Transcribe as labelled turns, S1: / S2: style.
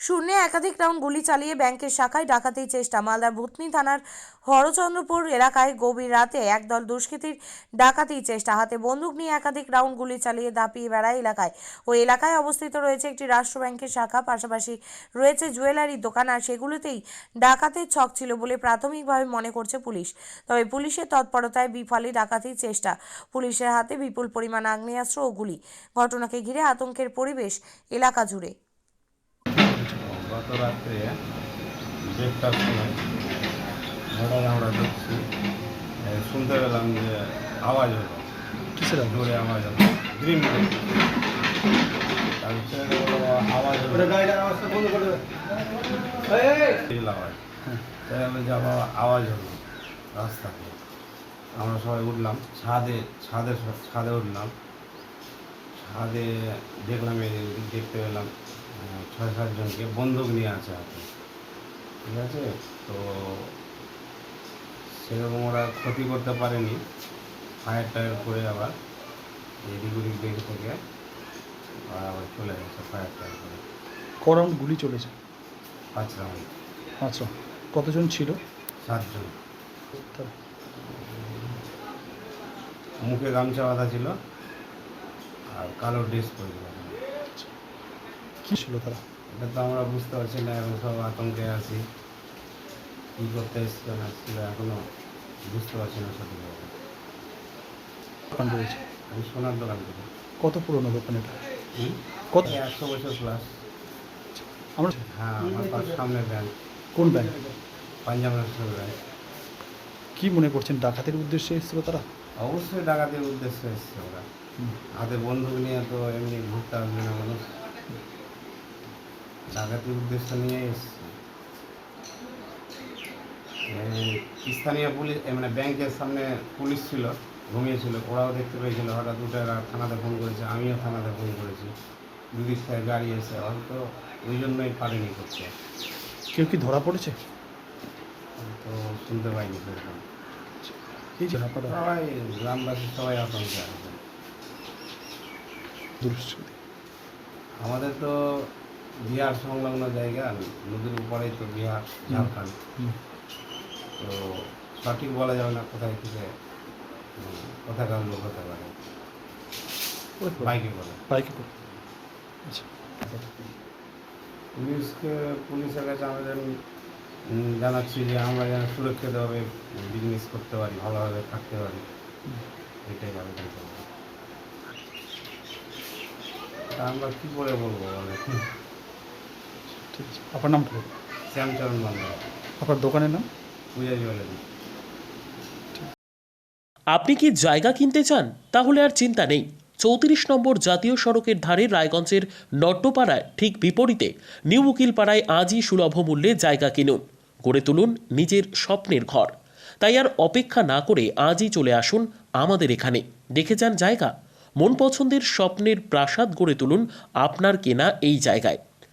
S1: শূন্যে একাধিক রাউন্ড গুলি চালিয়ে ব্যাংকের শাখায় ডাকাতির চেষ্টা। মালদার ভূতনি থানার হরচন্দ্রপুর এলাকায় গভীর রাতে একদল দুষ্কৃতীর ডাকাতির চেষ্টা। হাতে বন্দুক নিয়ে একাধিক রাউন্ড গুলি চালিয়ে দাপিয়ে বেড়ায় এলাকায়। ওই এলাকায় অবস্থিত রয়েছে একটি রাষ্ট্র ব্যাংকের শাখা, পাশাপাশি রয়েছে জুয়েলারির দোকান আর সেগুলোতেই ডাকাতের ছক ছিল বলে প্রাথমিকভাবে মনে করছে পুলিশ। তবে পুলিশের তৎপরতায় বিফলে ডাকাতির চেষ্টা। পুলিশের হাতে বিপুল পরিমাণ আগ্নেয়াস্ত্র ও গুলি। ঘটনাকে ঘিরে আতঙ্কের পরিবেশ এলাকা জুড়ে।
S2: গত রাত্রে দেড়টার সময় হঠাৎ আমরা এ, শুনতে পেলাম যে আওয়াজ হলো।
S3: কিসের?
S2: জোরে আওয়াজ হলো। গ্রিম আওয়াজ হলো তেল আওয়াজ। আবার আওয়াজ হলো রাস্তাতে। আমরা সবাই উঠলাম। ছাদে ছাদে ছাদে উঠলাম। ছাদে দেখলাম এই দেখতে পেলাম ছয় সাতজনকে বন্দুক নিয়ে আছে হাতে ঠিক আছে? তো সেরকম ওরা ক্ষতি করতে পারেনি ফায়ার টায়ার করে আবার এদিক ওদিক দেখে থেকে আবার চলে গেছে ফায়ার টায়ার করে।
S3: ক রাউন্ড গুলি চলেছে?
S2: পাঁচ রাউন্ড।
S3: আচ্ছা কতজন ছিল?
S2: সাতজন। মুখে গামছা বাঁধা ছিল আর কালো ড্রেস পরেছিল
S3: কি ছিল তারা?
S2: এটা তো আমরা বুঝতে পারছি না এখন সব আতঙ্কে আছি। কী করতে এসছে না ছিল এখনও বুঝতে পারছি না সঠিকভাবে
S3: দোকান রয়েছে?
S2: আমি সোনার দোকান থেকে।
S3: কত পুরনো দোকান এটা?
S2: হুম?
S3: কত?
S2: একশো বছর প্লাস
S3: আমরা
S2: হ্যাঁ আমার পাশ সামনে ব্যাংক
S3: কোন ব্যাংক
S2: পাঞ্জাব ন্যাশনাল ব্যাংক
S3: কি মনে করছেন ডাকাতের উদ্দেশ্যে এসেছিল তারা?
S2: অবশ্যই ডাকাতির উদ্দেশ্যে এসছে ওরা।
S3: হুম।
S2: হাতে বন্দুক নিয়ে তো এমনি ঘুরতে আসবে না মানুষ। ডাকাতির উদ্দেশ্য নিয়ে এসছে। স্থানীয় পুলিশ মানে ব্যাংকের সামনে পুলিশ ছিল ঘুমিয়েছিল ওরাও দেখতে পেয়েছিল হঠাৎ এরা থানাতে ফোন করেছে আমিও থানাতে ফোন করেছি। দুদিক থেকে গাড়ি এসে হয়তো ওই জন্যই পারিনি করতে
S3: কেউ কি ধরা পড়েছে?
S2: তো শুনতে পাইনি সেরকম। সবাই গ্রামবাসী সবাই আতঙ্কে আছে। আমাদের তো বিহার সংলগ্ন জায়গা নদীর উপরেই তো বিহার ঝাড়খণ্ড। তো সঠিক বলা যাবে না কোথায় থেকে কোথাকার লোক হতে পারে।
S3: ওই তো,
S2: বাইকে করে।
S3: বাইকে করে। আচ্ছা।
S2: পুলিশকে পুলিশের কাছে আমাদের জানাচ্ছি যে আমরা যেন সুরক্ষিতভাবে বিজনেস করতে পারি ভালোভাবে থাকতে পারি। এটাই আবেদন করব তা আমরা কী করে বলব বলে
S3: ঠিক আছে আপনার বলুন
S2: শ্যামচরণ
S3: আপনার দোকানের নাম?
S2: পূজা জুয়েলারি
S4: আপনি কি জায়গা কিনতে চান? তাহলে আর চিন্তা নেই। চৌত্রিশ নম্বর জাতীয় সড়কের ধারে রায়গঞ্জের নট্টপাড়ায় ঠিক বিপরীতে নিউ উকিলপাড়ায় আজই সুলভ মূল্যে জায়গা কিনুন। গড়ে তুলুন নিজের স্বপ্নের ঘর। তাই আর অপেক্ষা না করে আজই চলে আসুন আমাদের এখানে। দেখে যান জায়গা। মন পছন্দের স্বপ্নের প্রাসাদ গড়ে তুলুন আপনার কেনা এই জায়গায়।